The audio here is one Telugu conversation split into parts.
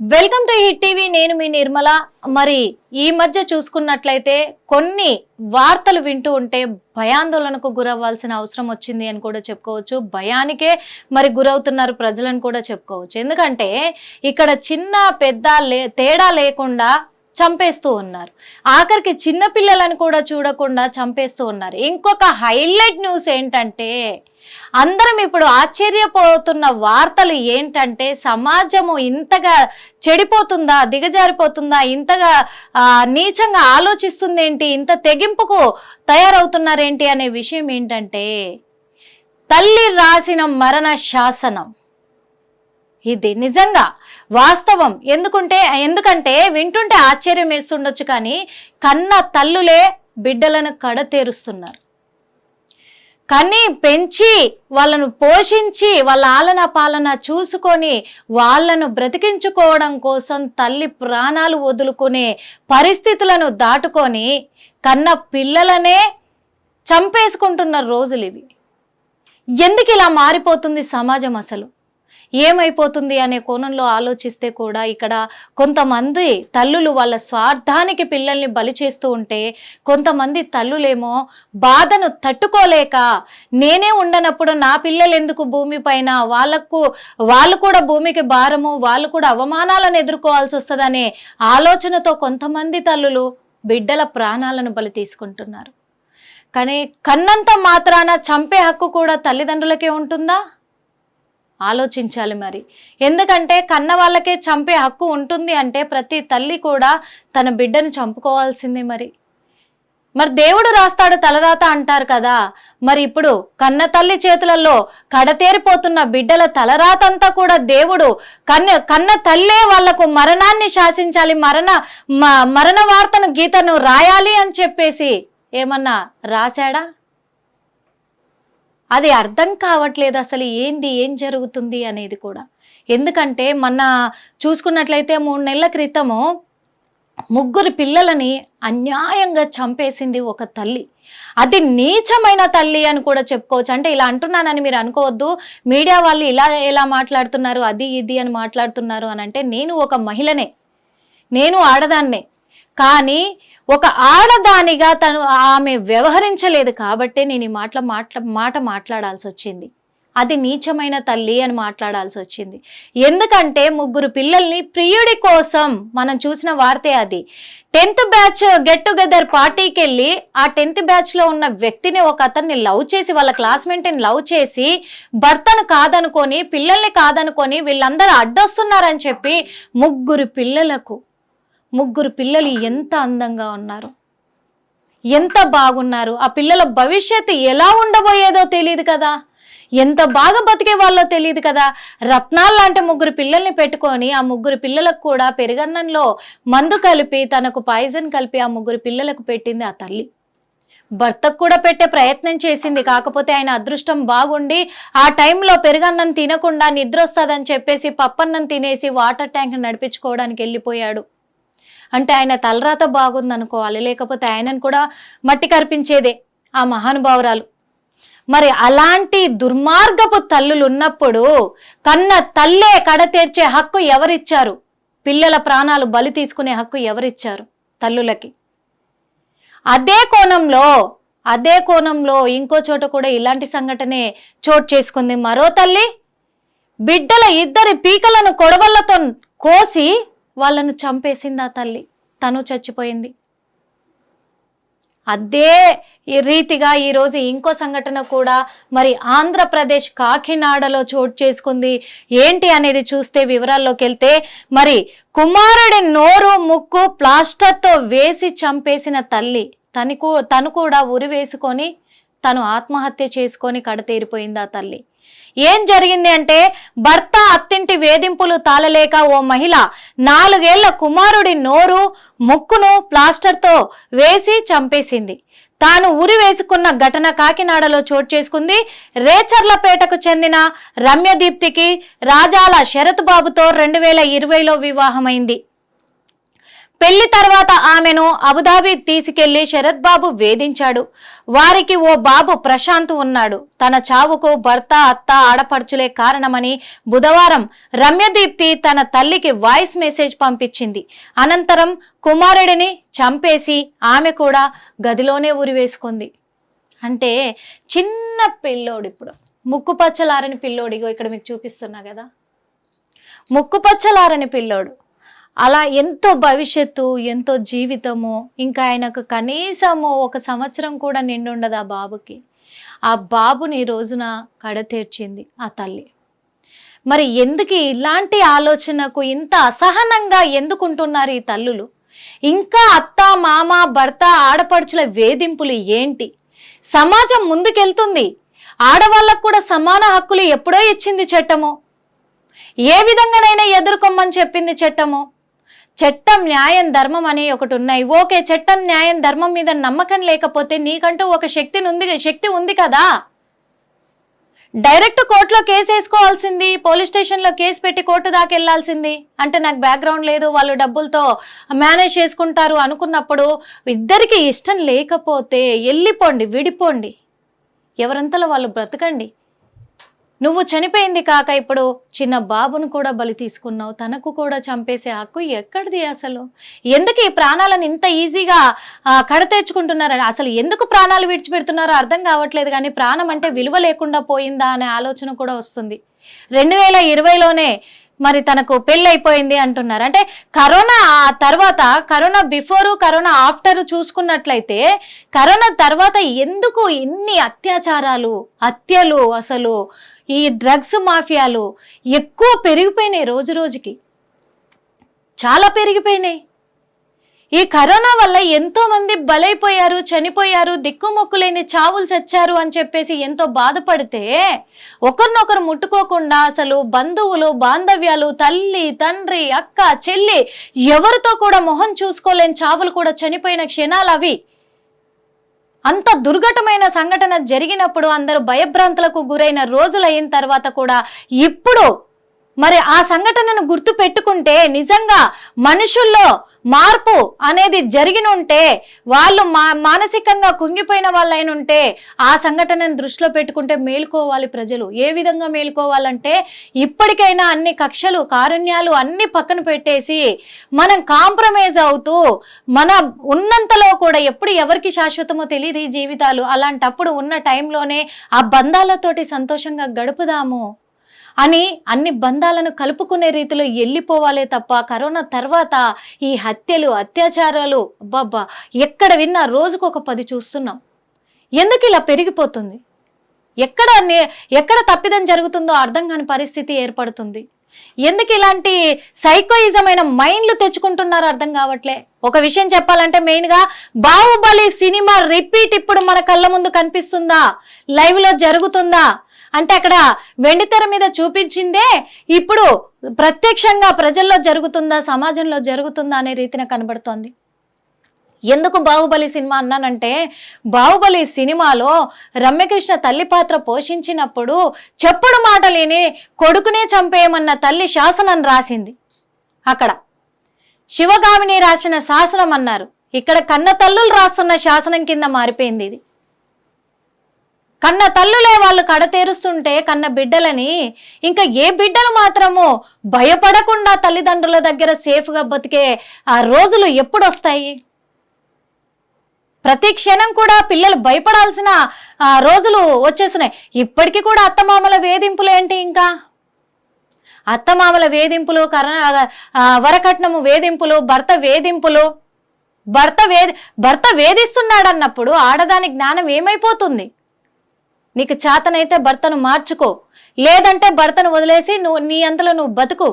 Welcome to hit TV. నేను మీ నిర్మల. మరి ఈ మధ్య చూసుకున్నట్లయితే కొన్ని వార్తలు వింటూ ఉంటే భయాందోళనకు గురవ్వాల్సిన అవసరం వచ్చింది అని కూడా చెప్పుకోవచ్చు. భయానికే మరి గురవుతున్నారు ప్రజలను కూడా చెప్పుకోవచ్చు. ఎందుకంటే ఇక్కడ చిన్న పెద్ద లే తేడా లేకుండా చంపేస్తూ ఉన్నారు. ఆఖరికి చిన్నపిల్లలను కూడా చూడకుండా చంపేస్తూ ఉన్నారు. ఇంకొక హైలైట్ న్యూస్ ఏంటంటే అందరం ఇప్పుడు ఆశ్చర్యపోతున్న వార్తలు ఏంటంటే సమాజము ఇంతగా చెడిపోతుందా దిగజారిపోతుందా ఇంతగా నీచంగా ఆలోచిస్తుంది ఏంటి ఇంత తెగింపుకు తయారవుతున్నారేంటి అనే విషయం ఏంటంటే తల్లి రాసిన మరణ శాసనం. ఇది నిజంగా వాస్తవం. ఎందుకుంటే ఎందుకంటే వింటుంటే ఆశ్చర్యం వేస్తుండొచ్చు కానీ కన్న తల్లులే బిడ్డలను కడతేరుస్తున్నారు. కానీ పెంచి వాళ్ళను పోషించి వాళ్ళ ఆలన పాలన చూసుకొని వాళ్ళను బ్రతికించుకోవడం కోసం తల్లి ప్రాణాలు వదులుకునే పరిస్థితులను దాటుకొని కన్న పిల్లలనే చంపేసుకుంటున్న రోజులు ఇవి. ఎందుకు ఇలా మారిపోతుంది సమాజం అసలు? ఏమైపోతుంది అనే కోణంలో ఆలోచిస్తే కూడా ఇక్కడ కొంతమంది తల్లులు వాళ్ళ స్వార్థానికి పిల్లల్ని బలి చేస్తూ ఉంటే కొంతమంది తల్లులేమో బాధను తట్టుకోలేక నేనే ఉండనప్పుడు నా పిల్లలు ఎందుకు భూమి పైన? వాళ్ళకు వాళ్ళు కూడా భూమికి భారము వాళ్ళు కూడా అవమానాలను ఎదుర్కోవాల్సి వస్తుందనే ఆలోచనతో కొంతమంది తల్లులు బిడ్డల ప్రాణాలను బలి తీసుకుంటున్నారు. కానీ కన్నంత మాత్రాన చంపే హక్కు కూడా తల్లిదండ్రులకే ఉంటుందా? ఆలోచించాలి మరి. ఎందుకంటే కన్న వాళ్ళకే చంపే హక్కు ఉంటుంది అంటే ప్రతి తల్లి కూడా తన బిడ్డను చంపుకోవాల్సిందే మరి. మరి దేవుడు రాస్తాడు తలరాత అంటారు కదా. మరి ఇప్పుడు కన్న తల్లి చేతులలో కడతేరిపోతున్న బిడ్డల తలరాతంతా కూడా దేవుడు కన్న కన్న తల్లే వాళ్ళకు మరణాన్ని శాసించాలి మరణ మరణ వార్తను గీతను రాయాలి అని చెప్పేసి ఏమన్నా రాశాడా? అది అర్థం కావట్లేదు అసలు ఏంది ఏం జరుగుతుంది అనేది కూడా. ఎందుకంటే మొన్న చూసుకున్నట్లయితే మూడు నెలల క్రితము ముగ్గురు పిల్లలని అన్యాయంగా చంపేసింది ఒక తల్లి. అది నీచమైన తల్లి అని కూడా చెప్పుకోవచ్చు. అంటే ఇలా అంటున్నానని మీరు అనుకోవద్దు. మీడియా వాళ్ళు ఇలా ఎలా మాట్లాడుతున్నారు అది ఇది అని మాట్లాడుతున్నారు అని అంటే నేను ఒక మహిళనే. నేను ఆడదాన్నే. కానీ ఒక ఆడదానిగా తను ఆమె వ్యవహరించలేదు కాబట్టే నేను ఈ మాటల మాట్లా మాట మాట్లాడాల్సి వచ్చింది. అది నీచమైన తల్లి అని మాట్లాడాల్సి వచ్చింది. ఎందుకంటే ముగ్గురు పిల్లల్ని ప్రియుడి కోసం మనం చూసిన వార్తే అది. టెన్త్ బ్యాచ్ గెట్ టుగెదర్ పార్టీకి వెళ్ళి ఆ టెన్త్ బ్యాచ్లో ఉన్న వ్యక్తిని ఒక అతన్ని లవ్ చేసి వాళ్ళ క్లాస్మేట్ని లవ్ చేసి భర్తను కాదనుకొని పిల్లల్ని కాదనుకొని వీళ్ళందరూ అడ్డొస్తున్నారని చెప్పి ముగ్గురు పిల్లలకు ముగ్గురు పిల్లలు ఎంత అందంగా ఉన్నారు? ఎంత బాగున్నారు? ఆ పిల్లల భవిష్యత్తు ఎలా ఉండబోయేదో తెలియదు కదా. ఎంత బాగా బతికే వాళ్ళో తెలియదు కదా. రత్నాలు లాంటి ముగ్గురు పిల్లల్ని పెట్టుకొని ఆ ముగ్గురు పిల్లలకు కూడా పెరుగన్నంలో మందు కలిపి తనకు పాయిజన్ కలిపి ఆ ముగ్గురు పిల్లలకు పెట్టింది ఆ తల్లి. భర్తకు కూడా పెట్టే ప్రయత్నం చేసింది. కాకపోతే ఆయన అదృష్టం బాగుండి ఆ టైంలో పెరుగన్నం తినకుండా నిద్ర వస్తుందని చెప్పేసి పప్పన్నం తినేసి వాటర్ ట్యాంక్ నడిపించుకోవడానికి వెళ్ళిపోయాడు. అంటే ఆయన తలరాత బాగుంది అనుకోవాలి లేకపోతే ఆయనను కూడా మట్టి కరిపించేదే ఆ మహానుభావురాలు. మరి అలాంటి దుర్మార్గపు తల్లులు ఉన్నప్పుడు కన్న తల్లే కడతీర్చే హక్కు ఎవరిచ్చారు? పిల్లల ప్రాణాలు బలి తీసుకునే హక్కు ఎవరిచ్చారు తల్లులకి? అదే కోణంలో అదే కోణంలో ఇంకో చోట కూడా ఇలాంటి సంఘటనే చోటు చేసుకుంది. మరో తల్లి బిడ్డల ఇద్దరి పీకలను కొడవళ్ళతో కోసి వాళ్ళను చంపేసింది ఆ తల్లి? తను చచ్చిపోయింది. అదే ఈ రీతిగా ఈరోజు ఇంకో సంఘటన కూడా మరి ఆంధ్రప్రదేశ్ కాకినాడలో చోటు చేసుకుంది. ఏంటి అనేది చూస్తే వివరాల్లోకి వెళ్తే మరి కుమారుడి నోరు ముక్కు ప్లాస్టర్తో వేసి చంపేసిన తల్లి తనకు తను కూడా ఉరి వేసుకొని తను ఆత్మహత్య చేసుకొని కడతేరిపోయింది ఆ తల్లి. ఏం జరిగింది అంటే భర్త అత్తింటి వేధింపులు తాళలేక ఓ మహిళ నాలుగేళ్ళ కుమారుడి నోరు ముక్కును ప్లాస్టర్తో వేసి చంపేసింది. తాను ఉరి వేసుకున్న ఘటన కాకినాడలో చోటు చేసుకుంది. రేచర్లపేటకు చెందిన రమ్యదీప్తికి రాజాల శరత్ బాబుతో రెండు వేల ఇరవైలో వివాహమైంది. పెళ్ళి తర్వాత ఆమెను అబుదాబి తీసుకెళ్ళి శరత్ బాబు వేధించాడు. వారికి ఓ బాబు ప్రశాంత్ ఉన్నాడు. తన చావుకు భర్త అత్త ఆడపడుచులే కారణమని బుధవారం రమ్యదీప్తి తన తల్లికి వాయిస్ మెసేజ్ పంపించింది. అనంతరం కుమారుడిని చంపేసి ఆమె కూడా గదిలోనే ఉరివేసుకుంది. అంటే చిన్న పిల్లోడు ఇప్పుడు. ముక్కు పచ్చలారని పిల్లోడు ఇగో ఇక్కడ మీకు చూపిస్తున్నా కదా. ముక్కు పచ్చలారని పిల్లోడు. అలా ఎంతో భవిష్యత్తు ఎంతో జీవితము ఇంకా ఆయనకు కనీసము ఒక సంవత్సరం కూడా నిండుండదు ఆ బాబుకి. ఆ బాబుని రోజున కడతీర్చింది ఆ తల్లి. మరి ఎందుకు ఇలాంటి ఆలోచనకు ఇంత అసహనంగా ఎందుకుంటున్నారు ఈ తల్లులు? ఇంకా అత్త మామ భర్త ఆడపడుచుల వేధింపులు ఏంటి? సమాజం ముందుకెళ్తుంది. ఆడవాళ్ళకు కూడా సమాన హక్కులు ఎప్పుడో ఇచ్చింది చట్టము. ఏ విధంగానైనా ఎదుర్కొమ్మని చెప్పింది చట్టము. చట్టం న్యాయం ధర్మం అని ఒకటి ఉన్నాయి. ఓకే చట్టం న్యాయం ధర్మం మీద నమ్మకం లేకపోతే నీకంటూ ఒక శక్తిని ఉంది శక్తి ఉంది కదా? డైరెక్ట్ కోర్టులో కేసు వేసుకోవాల్సింది పోలీస్ స్టేషన్లో కేసు పెట్టి కోర్టు దాకా వెళ్ళాల్సింది. అంటే నాకు బ్యాక్గ్రౌండ్ లేదు వాళ్ళు డబ్బులతో మేనేజ్ చేసుకుంటారు అనుకున్నప్పుడు ఇద్దరికి ఇష్టం లేకపోతే వెళ్ళిపోండి విడిపోండి. ఎవరంతలో వాళ్ళు బ్రతకండి? నువ్వు చనిపోయింది కాక ఇప్పుడు చిన్న బాబును కూడా బలి తీసుకున్నావు. తనకు కూడా చంపేసే హక్కు ఎక్కడిది అసలు? ఎందుకు ఈ ప్రాణాలను ఇంత ఈజీగా కడతెచ్చుకుంటున్నారని అసలు ఎందుకు ప్రాణాలు విడిచిపెడుతున్నారో అర్థం కావట్లేదు కానీ ప్రాణం అంటే విలువ లేకుండా పోయిందా అనే ఆలోచన కూడా వస్తుంది. రెండు వేల ఇరవైలోనే మరి తనకు పెళ్ళైపోయింది అంటున్నారు. అంటే కరోనా ఆ తర్వాత కరోనా బిఫోరు కరోనా ఆఫ్టర్ చూసుకున్నట్లయితే కరోనా తర్వాత ఎందుకు ఇన్ని అత్యాచారాలు హత్యలు అసలు ఈ డ్రగ్స్ మాఫియాలు ఎక్కువ పెరిగిపోయినాయి రోజు రోజుకి. చాలా పెరిగిపోయినాయి. ఈ కరోనా వల్ల ఎంతో మంది బలైపోయారు చనిపోయారు దిక్కుమొక్కులేని చావులు చచ్చారు అని చెప్పేసి ఎంతో బాధపడితే ఒకరినొకరు ముట్టుకోకుండా అసలు బంధువులు బాంధవ్యాలు తల్లి తండ్రి అక్క చెల్లి ఎవరితో కూడా మొహం చూసుకోలేని చావులు కూడా చనిపోయిన క్షణాలు అవి. అంత దుర్ఘటమైన సంఘటన జరిగినప్పుడు అందరూ భయభ్రాంతులకు గురైన రోజులు అయిన తర్వాత కూడా ఇప్పుడు మరి ఆ సంఘటనను గుర్తు పెట్టుకుంటే నిజంగా మనుషుల్లో మార్పు అనేది జరిగిన ఉంటే వాళ్ళు మా మానసికంగా కుంగిపోయిన వాళ్ళైన ఉంటే ఆ సంఘటనను దృష్టిలో పెట్టుకుంటే మేల్కోవాలి ప్రజలు. ఏ విధంగా మేల్కోవాలంటే ఇప్పటికైనా అన్ని కక్షలు కారుణ్యాలు అన్ని పక్కన పెట్టేసి మనం కాంప్రమైజ్ అవుతూ మన ఉన్నంతలో కూడా ఎప్పుడు ఎవరికి శాశ్వతమో తెలియదు ఈ జీవితాలు. అలాంటప్పుడు ఉన్న టైంలోనే ఆ బంధాలతోటి సంతోషంగా గడుపుదాము. అని అన్ని బంధాలను కలుపుకునే రీతిలో వెళ్ళిపోవాలే తప్ప కరోనా తర్వాత ఈ హత్యలు అత్యాచారాలు అబ్బబ్బా ఎక్కడ విన్నా రోజుకు ఒక పది చూస్తున్నాం. ఎందుకు ఇలా పెరిగిపోతుంది? ఎక్కడ ఎక్కడ తప్పిదం జరుగుతుందో అర్థం కాని పరిస్థితి ఏర్పడుతుంది. ఎందుకు ఇలాంటి సైకోయిజమైన మైండ్లు తెచ్చుకుంటున్నారో అర్థం కావట్లే. ఒక విషయం చెప్పాలంటే మెయిన్గా బాహుబలి సినిమా రిపీట్ ఇప్పుడు మన కళ్ళ ముందు కనిపిస్తుందా? లైవ్లో జరుగుతుందా? అంటే అక్కడ వెండితెర మీద చూపించిందే ఇప్పుడు ప్రత్యక్షంగా ప్రజల్లో జరుగుతుందా సమాజంలో జరుగుతుందా అనే రీతిన కనబడుతోంది. ఎందుకు బాహుబలి సినిమా అన్నానంటే బాహుబలి సినిమాలో రమ్యకృష్ణ తల్లి పాత్ర పోషించినప్పుడు చెప్పుడు మాట లేని కొడుకునే చంపేయమన్న తల్లి శాసనం రాసింది అక్కడ. శివగామిని రాసిన శాసనం అన్నారు. ఇక్కడ కన్న తల్లులు రాస్తున్న శాసనం కింద మారిపోయింది ఇది. కన్న తల్లులే వాళ్ళు కడతేరుస్తుంటే కన్న బిడ్డలని ఇంకా ఏ బిడ్డలు మాత్రము భయపడకుండా తల్లిదండ్రుల దగ్గర సేఫ్గా బతికే ఆ రోజులు ఎప్పుడు వస్తాయి ప్రతి క్షణం కూడా పిల్లలు భయపడాల్సిన ఆ రోజులు వచ్చేస్తున్నాయి. ఇప్పటికీ కూడా అత్తమామల వేధింపులు ఏంటి ఇంకా? అత్తమామల వేధింపులు కర వరకట్నము వేధింపులు భర్త వేధింపులు భర్త వేధి భర్త వేధిస్తున్నాడన్నప్పుడు ఆడదాని జ్ఞానం ఏమైపోతుంది? నీకు చేతనైతే భర్తను మార్చుకో. లేదంటే భర్తను వదిలేసి నువ్వు నీ అంతలో నువ్వు బతుకు.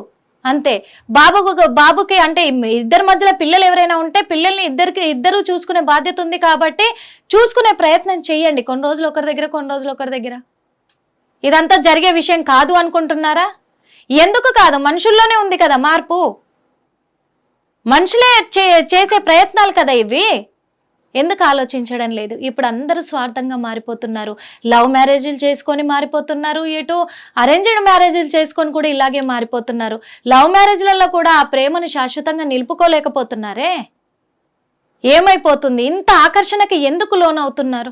అంతే. బాబుకు బాబుకి అంటే ఇద్దరి మధ్యలో పిల్లలు ఎవరైనా ఉంటే పిల్లల్ని ఇద్దరికి ఇద్దరు చూసుకునే బాధ్యత ఉంది కాబట్టి చూసుకునే ప్రయత్నం చేయండి కొన్ని రోజులు ఒకరి దగ్గర కొన్ని రోజులు ఒకరి దగ్గర. ఇదంతా జరిగే విషయం కాదు అనుకుంటున్నారా? ఎందుకు కాదు? మనుషుల్లోనే ఉంది కదా మార్పు. మనుషులే చే చేసే ప్రయత్నాలు కదా ఇవి. ఎందుకు ఆలోచించడం లేదు? ఇప్పుడు అందరూ స్వార్థంగా మారిపోతున్నారు. లవ్ మ్యారేజీలు చేసుకొని మారిపోతున్నారు. ఎటు అరేంజ్డ్ మ్యారేజీలు చేసుకొని కూడా ఇలాగే మారిపోతున్నారు. లవ్ మ్యారేజ్లలో కూడా ఆ ప్రేమను శాశ్వతంగా నిలుపుకోలేకపోతున్నారే? ఏమైపోతుంది? ఇంత ఆకర్షణకి ఎందుకు లోనవుతున్నారు?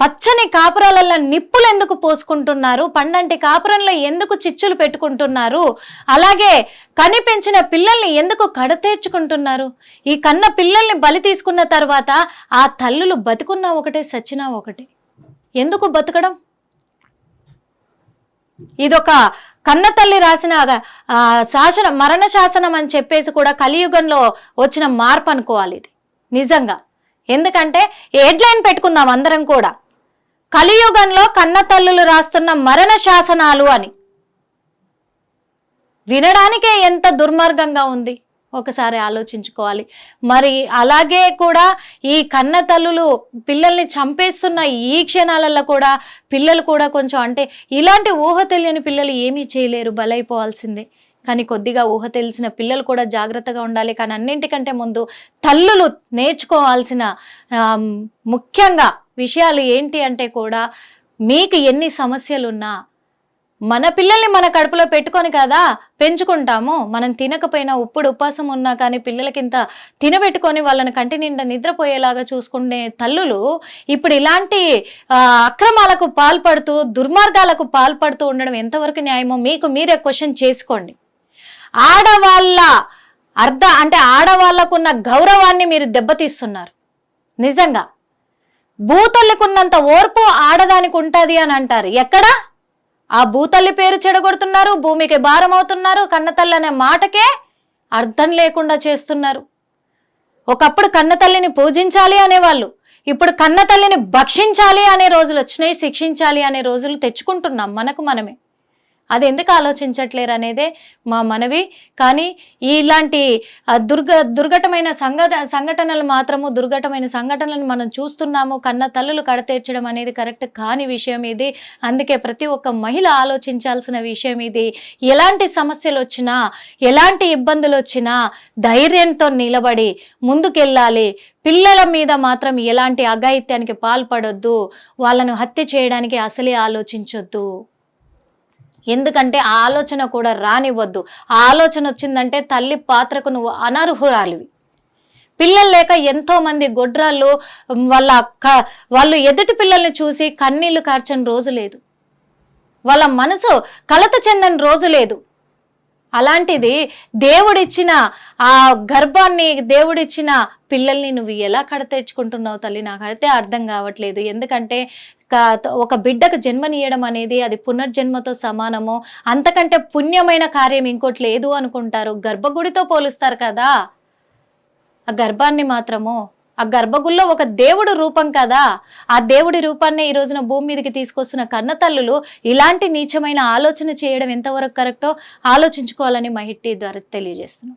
పచ్చని కాపురాలలో నిప్పులు ఎందుకు పోసుకుంటున్నారు? పండంటి కాపురంలో ఎందుకు చిచ్చులు పెట్టుకుంటున్నారు? అలాగే కనిపించిన పిల్లల్ని ఎందుకు కడతేర్చుకుంటున్నారు? ఈ కన్న పిల్లల్ని బలి తీసుకున్న తర్వాత ఆ తల్లులు బతుకున్నా ఒకటే సచ్చినా ఒకటే. ఎందుకు బతకడం? ఇదొక కన్న తల్లి రాసిన శాసన మరణ శాసనం అని చెప్పేసి కూడా కలియుగంలో వచ్చిన మార్పు అనుకోవాలి ఇది. నిజంగా. ఎందుకంటే హెడ్లైన్ పెట్టుకుందాం అందరం కూడా. కలియుగంలో కన్న తల్లులు రాస్తున్న మరణ శాసనాలు అని. వినడానికే ఎంత దుర్మార్గంగా ఉంది? ఒకసారి ఆలోచించుకోవాలి. మరి అలాగే కూడా ఈ కన్న తల్లులు పిల్లల్ని చంపేస్తున్న ఈ క్షణాలలో కూడా పిల్లలు కూడా కొంచెం అంటే ఇలాంటి ఊహ తెలియని పిల్లలు ఏమీ చేయలేరు బలైపోవాల్సిందే. కానీ కొద్దిగా ఊహ తెలిసిన పిల్లలు కూడా జాగ్రత్తగా ఉండాలి. కానీ అన్నింటికంటే ముందు తల్లులు నేర్చుకోవాల్సిన ముఖ్యంగా విషయాలు ఏంటి అంటే కూడా మీకు ఎన్ని సమస్యలున్నా మన పిల్లల్ని మన కడుపులో పెట్టుకొని కదా పెంచుకుంటాము. మనం తినకపోయినా ఉప్పుడు ఉపాసం ఉన్నా కానీ పిల్లలకి ఇంత తినబెట్టుకొని వాళ్ళని కంటి నిండా నిద్రపోయేలాగా చూసుకునే తల్లులు ఇప్పుడు ఇలాంటి అక్రమాలకు పాల్పడుతూ దుర్మార్గాలకు పాల్పడుతూ ఉండడం ఎంతవరకు న్యాయమో మీకు మీరే క్వశ్చన్ చేసుకోండి. ఆడవాళ్ళ అర్ధ అంటే ఆడవాళ్ళకున్న గౌరవాన్ని మీరు దెబ్బతీస్తున్నారు. నిజంగా. భూతల్లికున్నంత ఓర్పు ఆడదానికి ఉంటుంది అని అంటారు. ఎక్కడ? ఆ భూతల్లి పేరు చెడగొడుతున్నారు భూమికి భారం అవుతున్నారు కన్నతల్లి అనే మాటకే అర్థం లేకుండా చేస్తున్నారు. ఒకప్పుడు కన్నతల్లిని పూజించాలి అనేవాళ్ళు ఇప్పుడు కన్నతల్లిని భక్షించాలి అనే రోజులు వచ్చినాయి శిక్షించాలి అనే రోజులు తెచ్చుకుంటున్నాం మనకు మనమే. అది ఎందుకు ఆలోచించట్లేరు అనేదే మా మనవి. కానీ ఇలాంటి దుర్గ దుర్ఘటమైన సంఘట సంఘటనలు మాత్రము దుర్ఘటమైన సంఘటనలను మనం చూస్తున్నాము కన్న తల్లులు కడతీర్చడం అనేది కరెక్ట్ కాని విషయం ఇది. అందుకే ప్రతి ఒక్క మహిళ ఆలోచించాల్సిన విషయం ఇది. ఎలాంటి సమస్యలు వచ్చినా ఎలాంటి ఇబ్బందులు వచ్చినా ధైర్యంతో నిలబడి ముందుకెళ్ళాలి. పిల్లల మీద మాత్రం ఎలాంటి అఘాయిత్యానికి పాల్పడొద్దు. వాళ్ళను హత్య చేయడానికి అసలే ఆలోచించొద్దు. ఎందుకంటే ఆ ఆలోచన కూడా రానివ్వద్దు. ఆ ఆలోచన వచ్చిందంటే తల్లి పాత్రకు నువ్వు అనర్హురాలివి. పిల్లలు లేక ఎంతో మంది గొడ్రాళ్ళు వాళ్ళ క- వాళ్ళు ఎదుటి పిల్లల్ని చూసి కన్నీళ్ళు కార్చని రోజు లేదు. వాళ్ళ మనసు కలత చెందని రోజు లేదు. అలాంటిది దేవుడిచ్చిన ఆ గర్భాన్ని దేవుడిచ్చిన పిల్లల్ని నువ్వు ఎలా కడతెచ్చుకుంటున్నావు తల్లి? నాకు అయితే అర్థం కావట్లేదు. ఎందుకంటే ఒక బిడ్డకు జన్మనీయడం అనేది అది పునర్జన్మతో సమానము అంతకంటే పుణ్యమైన కార్యం ఇంకోటి లేదు అనుకుంటారు. గర్భగుడితో పోలుస్తారు కదా. ఆ గర్భాన్ని మాత్రము ఆ గర్భగుడిలో ఒక దేవుడు రూపం కదా. ఆ దేవుడి రూపాన్ని ఈ రోజున భూమి మీదకి తీసుకొస్తున్న కన్నతల్లులు ఇలాంటి నీచమైన ఆలోచన చేయడం ఎంతవరకు కరెక్టో ఆలోచించుకోవాలని మహిట్టి ద్వారా తెలియజేస్తున్నాం.